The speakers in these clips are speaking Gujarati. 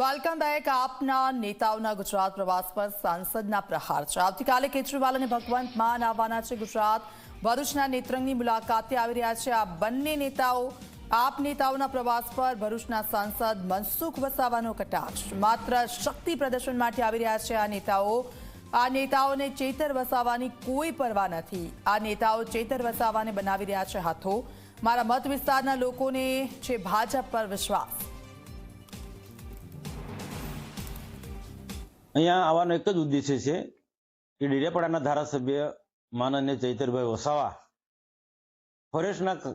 વેલકમ આપના નેતાઓના ગુજરાત પ્રવાસ પર સાંસદના પ્રહાર. છે આવતીકાલે કેજરીવાલ અને ભગવંત માન આવવાના છે ગુજરાત. ભરૂચના નેત્રંગની મુલાકાતે આવી રહ્યા છે આ બંને નેતાઓ. આપ નેતાઓના પ્રવાસ પર ભરૂચના સાંસદ મનસુખ વસાવાનો કટાક્ષ. માત્ર શક્તિ પ્રદર્શન માટે આવી રહ્યા છે આ નેતાઓ. આ નેતાઓને ચેતર વસાવાની કોઈ પરવા નથી. આ નેતાઓ ચેતર વસાવાને બનાવી રહ્યા છે હાથો. મારા મત વિસ્તારના લોકોને છે ભાજપ પર વિશ્વાસ. અહીંયા આવવાનો એક જ ઉદ્દેશ્ય છે કે ડેડિયાપાડાના ધારાસભ્ય માનન્ય ચૈતરભાઈ વસાવા ફોરેસ્ટના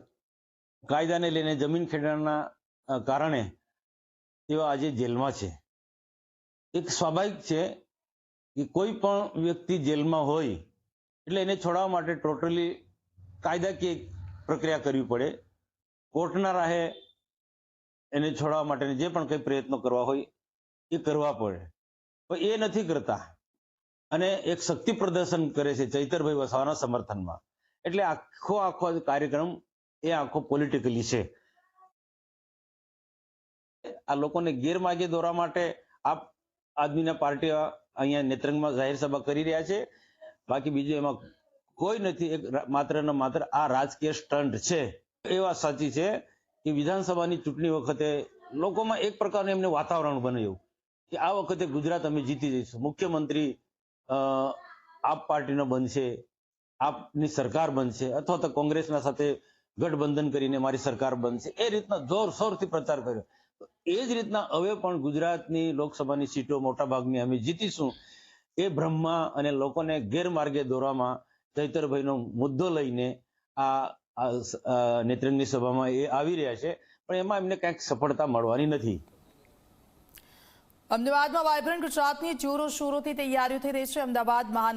કાયદાને લઈને જમીન ખેડાણના કારણે તેઓ આજે જેલમાં છે. એક સ્વાભાવિક છે કે કોઈ પણ વ્યક્તિ જેલમાં હોય એટલે એને છોડાવવા માટે ટોટલી કાયદાકીય પ્રક્રિયા કરવી પડે. કોર્ટના રાહે એને છોડાવવા માટે જે પણ કંઈ પ્રયત્નો કરવા હોય એ કરવા પડે. પણ એ નથી કરતા. અને એક શક્તિ પ્રદર્શન કરે છે ચૈતરભાઈ વસાવાના સમર્થનમાં. એટલે આખો આખો કાર્યક્રમ એ આખો પોલિટિકલી છે. આ લોકોને ગેરમાર્ગે દોરવા માટે આપ આદમીના પાર્ટી અહીંયા નેત્રંગમાં જાહેર સભા કરી રહ્યા છે. બાકી બીજું એમાં કોઈ નથી, એક માત્ર ને માત્ર આ રાજકીય સ્ટન્ટ છે. એ વાત સાચી છે કે વિધાનસભાની ચૂંટણી વખતે લોકોમાં એક પ્રકારનું એમને વાતાવરણ બન્યું. કે આ વખતે ગુજરાત અમે જીતી જઈશું. મુખ્યમંત્રી આપ પાર્ટીનો બનશે, આપની સરકાર બનશે, અથવા તો કોંગ્રેસના સાથે ગઠબંધન કરીને મારી સરકાર બનશે. એ રીતના જોરશોરથી પ્રચાર કર્યો. એ જ રીતના હવે પણ ગુજરાતની લોકસભાની સીટો મોટા ભાગની અમે જીતીશું. એ બ્રહ્મા અને લોકોને ગેરમાર્ગે દોરવામાં ચૈતરભાઈનો મુદ્દો લઈને આ નેત્રંગની સભામાં એ આવી રહ્યા છે. પણ એમાં એમને કંઈક સફળતા મળવાની નથી. અમદાવાદમાં વાયબ્રન્ટ ગુજરાતની જોરો શોરોથી તૈયારીઓ થઈ રહી છે. અમદાવાદ મહાનગર